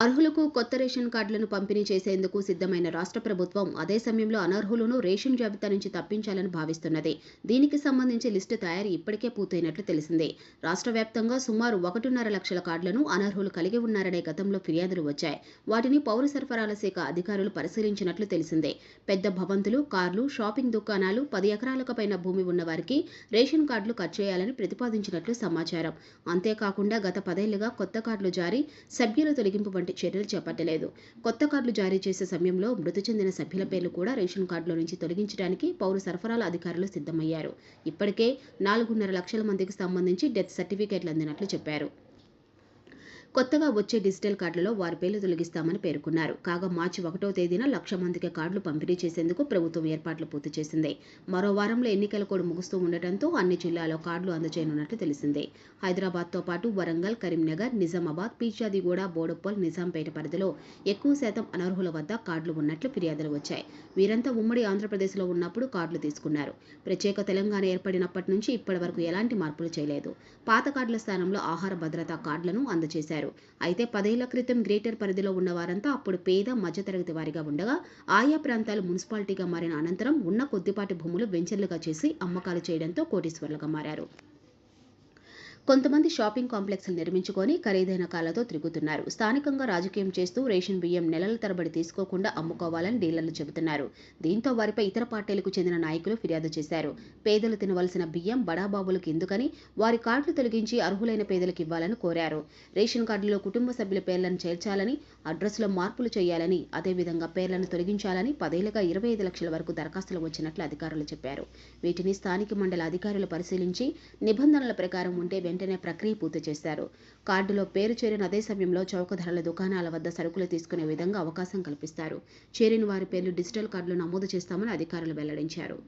అర్హులకు కొత్త రేషన్ కార్డులను పంపిణీ చేసేందుకు సిద్ధమైన రాష్ట్ర ప్రభుత్వం అదే సమయంలో అనర్హులను రేషన్ జాబితా నుంచి తప్పించాలని భావిస్తున్నది. దీనికి సంబంధించి లిస్టు తయారీ ఇప్పటికే పూర్తయినట్లు తెలిసిందే. రాష్ట్ర వ్యాప్తంగా సుమారు ఒకటిన్నర లక్షల కార్డులను అనర్హులు కలిగి ఉన్నారనే గతంలో ఫిర్యాదులు వచ్చాయి. వాటిని పౌర సరఫరాల శాఖ అధికారులు పరిశీలించినట్లు తెలిసిందే. పెద్ద భవంతులు కార్లు షాపింగ్ దుకాణాలు పది ఎకరాలకు పైన భూమి ఉన్నవారికి రేషన్ కార్డులు కట్ చేయాలని ప్రతిపాదించినట్లు సమాచారం. అంతేకాకుండా గత పదేళ్ళుగా కొత్త కార్డులు జారీ సభ్యుల తొలగింపు వంటి చర్యలు చేపట్టలేదు. కొత్త కార్డులు జారీ చేసే సమయంలో మృతి చెందిన సభ్యుల పేర్లు కూడా రేషన్ కార్డులో నుంచి తొలగించడానికి పౌర సరఫరాల అధికారులు సిద్ధమయ్యారు. ఇప్పటికే నాలుగున్నర లక్షల మందికి సంబంధించి డెత్ సర్టిఫికేట్లు అందినట్లు చెప్పారు. కొత్తగా వచ్చే డిజిటల్ కార్డులలో వారి పేర్లు తొలగిస్తామని పేర్కొన్నారు. కాగా మార్చి ఒకటో తేదీన లక్ష మందికి కార్డులు పంపిణీ చేసేందుకు ప్రభుత్వం ఏర్పాట్లు పూర్తి చేసింది. మరో వారంలో ఎన్నికల కోడ్ ముగుస్తూ ఉండటంతో అన్ని జిల్లాల్లో కార్డులు అందజేయనున్నట్లు తెలిసింది. హైదరాబాద్తో పాటు వరంగల్ కరీంనగర్ నిజామాబాద్ పీచాదిగూడ బోడుప్పల్ నిజాంపేట పరిధిలో ఎక్కువ శాతం అనర్హుల వద్ద కార్డులు ఉన్నట్లు ఫిర్యాదులు వచ్చాయి. వీరంతా ఉమ్మడి ఆంధ్రప్రదేశ్లో ఉన్నప్పుడు కార్డులు తీసుకున్నారు. ప్రత్యేక తెలంగాణ ఏర్పడినప్పటి నుంచి ఇప్పటి వరకు ఎలాంటి మార్పులు చేయలేదు. పాత కార్డుల స్థానంలో ఆహార భద్రతా కార్డులను అందజేశారు. అయితే పదేళ్ళ క్రితం గ్రేటర్ పరిధిలో ఉన్న వారంతా అప్పుడు పేద మధ్యతరగతి వారిగా ఉండగా ఆయా ప్రాంతాలు మున్సిపాలిటీగా మారిన అనంతరం ఉన్న కొద్దిపాటి భూములు వెంచర్లుగా చేసి అమ్మకాలు చేయడంతో కోటీశ్వర్లుగా మారారు. కొంతమంది షాపింగ్ కాంప్లెక్స్లు నిర్మించుకొని ఖరీదైన కాళ్ళతో తిరుగుతున్నారు. స్థానికంగా రాజకీయం చేస్తూ రేషన్ బియ్యం నెలల తరబడి తీసుకోకుండా అమ్ముకోవాలని డీలర్లు చెబుతున్నారు. దీంతో వారిపై ఇతర పార్టీలకు చెందిన నాయకులు ఫిర్యాదు చేశారు. పేదలు తినవలసిన బియ్యం బడాబాబులకు ఎందుకని వారి కార్డులు తొలగించి అర్హులైన పేదలకు ఇవ్వాలని కోరారు. రేషన్ కార్డులో కుటుంబ సభ్యుల పేర్లను చేర్చాలని అడ్రస్లో మార్పులు చేయాలని అదేవిధంగా పేర్లను తొలగించాలని పదేళ్ళుగా ఇరవై ఐదు లక్షల వరకు దరఖాస్తులు వచ్చినట్లు అధికారులు చెప్పారు. వీటిని స్థానిక మండల అధికారులు పరిశీలించి నిబంధనల ప్రకారం ఉంటే వెంటనే ప్రక్రియ పూర్తి చేశారు. కార్డులో పేరు చేరిన అదే సమయంలో చౌక ధరల దుకాణాల వద్ద సరుకులు తీసుకునే విధంగా అవకాశం కల్పిస్తారు. చేరిన వారి పేర్లు డిజిటల్ కార్డులు నమోదు చేస్తామని అధికారులు వెల్లడించారు.